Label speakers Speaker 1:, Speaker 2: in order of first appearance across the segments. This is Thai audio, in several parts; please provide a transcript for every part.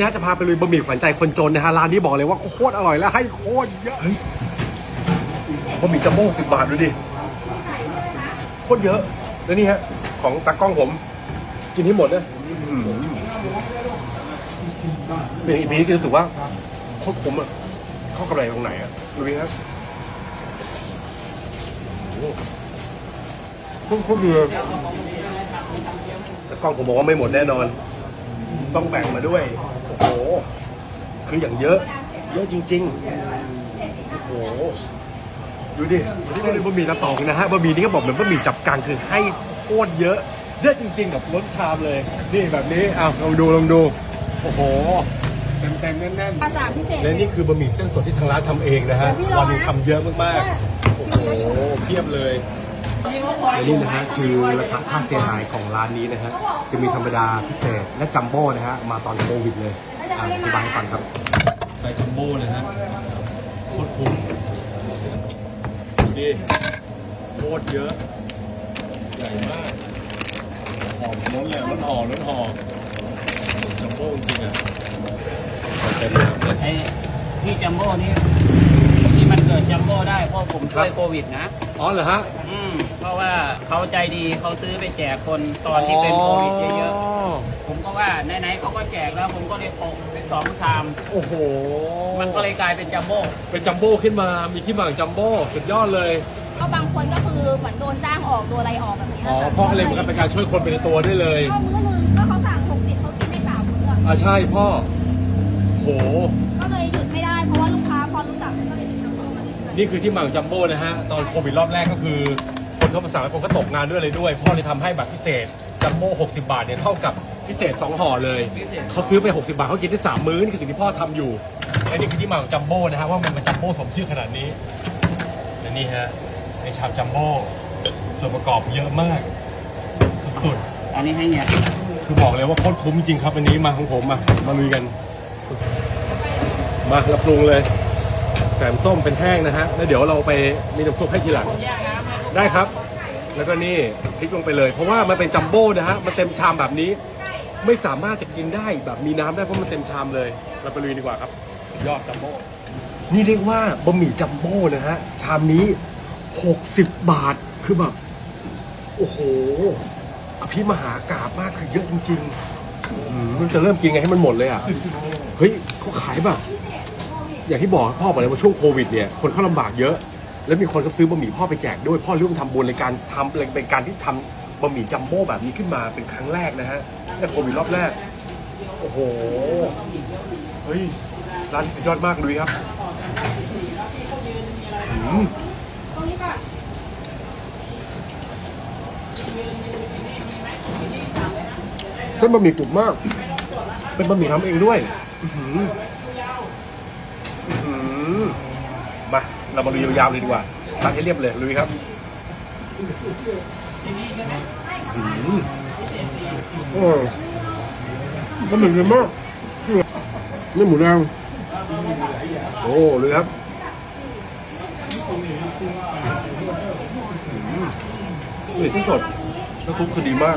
Speaker 1: นะจะพาไปลุยบะหมี่ขวัญใจคนจนนะฮะร้านนี้บอกเลยว่าโคตรอร่อยและให้โคตรเยอะเฮ้ยบะหมี่จัมโบ้สิบบาทดูดิโคตรเยอะแล้วนี่ฮะของตากล้องผม กินให้หมดนะอืมเป็นอีพีที่รู้สึกว่าโคตรคุ้มอะเข้ากำไรตรงไหนอะดูดิครับโอ้โหโคตรเยอะแต่กล้องผมบอกว่าไม่หมดแน่นอนต้องแบ่งมาด้วย โอ้โห คืออย่างเยอะ เยอะจริง ๆ โอ้โห ดูดินี่ก็เป็นบะหมี่ตะตองนะฮะ บะหมี่นี่ก็บอกเหมือนบะหมี่จับกังคือให้โคตรเยอะ เยอะจริง ๆ กับล้นชามเลย นี่แบบนี้อ้าวลองดูลองดู โอ้โห เต็มเต็มๆแน่น
Speaker 2: อาจารย์พิเศษ
Speaker 1: ๆและนี่คือบะหมี่เส้นสดที่ทางร้านทำเองนะฮะ
Speaker 2: เดี๋ยวพี่รอนะ
Speaker 1: วันหนึงทำเยอะมากๆ โอ้โหเทียบเลย และนี่นะฮะคือราคาค่าเสียหายของร้านนี้นะฮะจะมีธรรมดาพิเศษและจัมโบ้นะฮะมาตอนโควิดเลยอะอธิบายให้ฟังครับใส่จัมโบ้เลยฮะโคตรคุ้มดูดิโคตรเยอะ ใหญ่มากหอมล้นเลยล้นห่อล้นห่อจัมโบ้จริงๆอะเต็มน้ำเลย
Speaker 3: ไอ้ที่จัมโบ้นี่ที่มันเกิดจัมโบ้ได้เพราะผมช่วย
Speaker 1: ครับ
Speaker 3: โควิดนะ
Speaker 1: อ๋อเหรอฮะ
Speaker 3: อืมเพ ราะว่าเขาใจดีเขาซื้อไปแจกคนตอนที่เป็นโควิดเยอะๆผมก็ว่าไหนๆเขาก็แจกแล้ว ผมก็เลยโปะเป็นสองชาม
Speaker 1: โอ้โห
Speaker 3: มันก็เลยกลายเป็นจัมโบ้
Speaker 1: เป็นจัมโบ้ขึ้นมามีที่มาของจัมโบ้สุดยอดเลย
Speaker 2: ก็บางคนก็คือเหมือนโดนจ้างออกตัวอะไรออกแบบนี้
Speaker 1: อ๋อเพราะอะไรเหมือนกันเป็นการช่วยคนไปในตัวด้วยเลย
Speaker 2: ก็มื้อหนึงก็เขาสั่งหกสิบเขากินได้สามมื้ออะ
Speaker 1: อ่าใช่พ่อโห
Speaker 2: ก็เลยหยุดไม่ได้เพราะว่าลูกค้าพอรู้จักก็เลยติดตามเข้ามาเรื่อยๆ
Speaker 1: นี่คือที่มาของจัมโบ้นะฮะ ตอนโควิดรอบแรกก็คือ คนเขามาสั่งแล้วคนก็ตกงานด้วยเลยด้วยพ่อเลยทำให้แบบพิเศษจัมโบ้60 บาทเนี่ยเท่ากับพิเศษ2ห่อเลยเขาซื้อไป 60 บาทเขากินได้3มื้อนี่คือสิ่งที่พ่อทำอยู่และนี่คือที่มาของจัมโบ้นะฮะว่ามันเป็นจัมโบ้สมชื่อขนาดนี้และนี่ฮะในชามจัมโบ้ส่วนประกอบเยอะมากสุดๆ
Speaker 3: อันนี้ให้เนี่ย
Speaker 1: คือบอกเลยว่าโคตรคุ้มจริงครับวันนี้มาของผมมามาลุยกัน มาเราปรุงเลยแกมส้มเป็นแห้งนะฮะแล้วเดี๋ยวเราไปมีน้ำซุปให้ทีหลัง ได้ครับ แล้วก็นี่พริกลงไปเลย เพราะว่ามันเป็นจัมโบ้นะฮะมันเต็มชามแบบนี้ ไม่สามารถจะกินได้แบบมีน้ำได้เพราะมันเต็มชามเลยเราไปลุยดีกว่าครับ ยอดจัมโบ้นี่เรียกว่าบะหมี่จัมโบ้นะฮะชามนี้ 60 บาทคือแบบโอ้โหอภิมหากาบมากคือเยอะจริงๆมมันจะเริ่มกินไงให้มันหมดเลยอะเฮ้ยเขาขายแบบอย่างที่บอกพ่อบอกเลยว่าช่วงโควิดเนี่ยคนเขาลำบากเยอะ แล้วมีคนก็ซื้อบะหมี่พ่อไปแจกด้วย พ่อร่วมทำบุญในการทำเป็นการที่ทำบะหมี่จัมโบ้แบบนี้ขึ้นมาเป็นครั้งแรกนะฮะในโควิดรอบแรก โอ้โห เฮ้ย ร้านสุดยอดมากเลยครับอืมเส้นบะหมี่กรุบมาก เป็นบะหมี่ทำเองด้วย อื้อหืออื้อหือมา เรามาลุยยาวๆเลยดีกว่าตัดให้เรียบเลยลุยครับอื้อหือโอ้ยบะหมี่ดีมากนี่หมูแดงโอ้เลยครับอื้อหือนี่ที่สดน้ำซุปคือดีมาก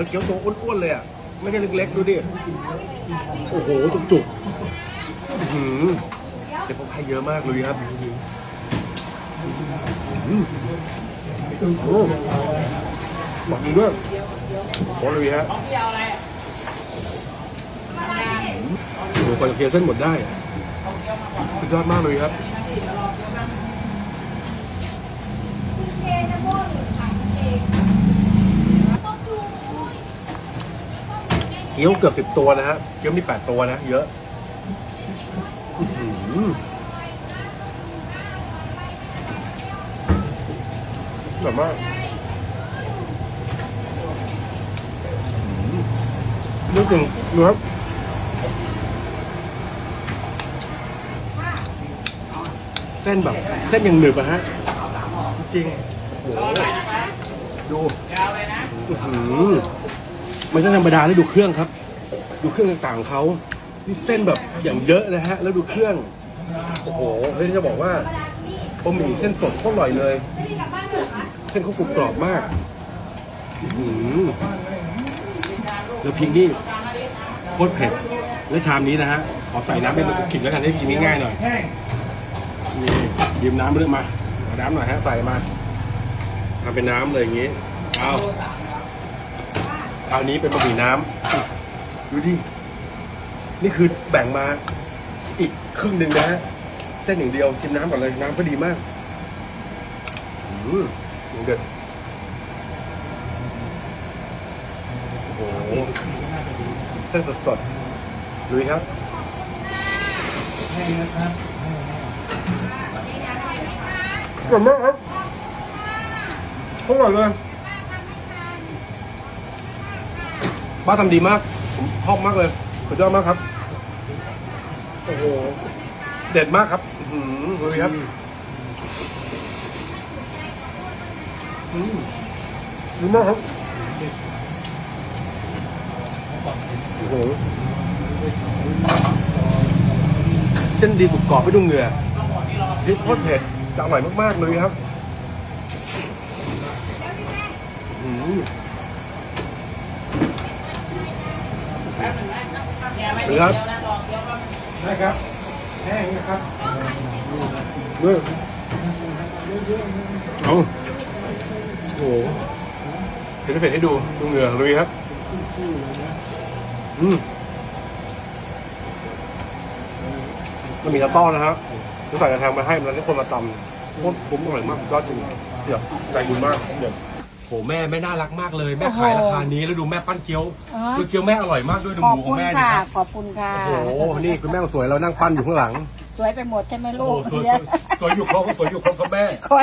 Speaker 2: แล้
Speaker 1: วเกี๊ยวตัวอ้วนๆเลยอะ ไม่ใช่เล็กๆ ดูดิ โอ้โห จุกๆอื้อหือเดี๋ยวผมให้เยอะมากเลยครับอื้อโอ้บอกดีด้วยขอเลยฮะ
Speaker 3: ของพี่เอาอะไร
Speaker 1: โอ้โหกว่าจะเคลียร์เส้นหมดได้สุดยอดมากเลยครับ
Speaker 2: เคจะโม่หรือขายเองต้องดู
Speaker 1: เกี๊ยวเกือบสิบตัวนะฮะเกี๊ยวมีแปดตัวนะ เยอะแบบว่านึกถึงดูครับเส้นแบบเส้นยังหนึบอะฮะ จริง โอ้โหดู
Speaker 3: ยาวเลยนะ
Speaker 1: อื้อหือมันจะธรรมดาแล้วดูเครื่องครับ ดูเครื่องต่างๆเขานี่เส้นแบบอย่างเยอะนะฮะ แล้วดูเครื่อง โอ้โหแล้วจะบอกว่าบะหมี่เส้นสดโคตรอร่อยเลย
Speaker 2: เส้
Speaker 1: นเขากรุบกรอบมากอื้อหือแล้วพริกนี่โคตรเผ็ด และชามนี้นะฮะ ขอใส่น้ำเป็นขิงแล้วกันให้กินง่ายๆหน่อย นี่ยืมน้ำเรื่องมาเอาน้ำหน่อยฮะ ใส่มาทำเป็นน้ำเลยอย่างงี้ เอา คราวนี้เป็นบะหมี่น้ำดูดิ นี่คือแบ่งมาอีกครึ่งหนึ่งนะฮะเส้นอย่งเดียวชิมน้ำก่อนเลยน้ำก็ดีมากอืมอย่างเด็ดโอ้โหเส้นสดๆลุยครับอร่อยมากครับอร่อยเลย ป้าทำดีมากผมชอบมากเลยสุดยอดมากครับ โอ้โห เด็ดมากครับอือหือเลยครับอืมดีมากครับโอ้โหเส้นดีกรุบกรอบไม่ดูเหงื่อพริกโคตรเผ็ดจะอร่อยมากๆเลยครับอืม
Speaker 3: เนี่ยไม่
Speaker 1: ค
Speaker 3: ติด
Speaker 1: รับ
Speaker 3: เดียวนะดอกเดียวก็
Speaker 1: ได้ครับ แห้งนะครับเนื้อเอาโอ้โหเผ็ดเผ็ดให้ดูดูเหงื่อลุยครับ อืมมันมีน้ำต้อนนะครับจะใส่กระทางมาให้มันให้คนมาตำโคตรคุ้มอร่อยมากยอดจริงเดี๋ยวใจบุญมากเดี๋ยว โหแม่แม่น่ารักมากเลยแม่ขายราคานี้แล้วดูแม่ปั้นเกี๊ยว
Speaker 4: อ๋อ
Speaker 1: คือเกี๊ยวแม่อร่อยมากด้วยดู
Speaker 4: ข
Speaker 1: ห
Speaker 4: อบ
Speaker 1: มูขอ
Speaker 4: คุ
Speaker 1: ง
Speaker 4: ณ
Speaker 1: แม่ดิ
Speaker 4: ค่ะ
Speaker 1: ครับ
Speaker 4: ขอบคุณค่ะ
Speaker 1: โอ้โหนี่คุณแม่สวยเรานั่งปั้นอยู่ข้างหลัง
Speaker 4: สวยไปหมดใช่ไหม
Speaker 1: โอ้
Speaker 4: ลู
Speaker 1: โห
Speaker 4: ก
Speaker 1: สวย
Speaker 4: เนี่ย
Speaker 1: สวยอยู่ครบก็สวยอยู่ครบครับแม่
Speaker 4: ขอ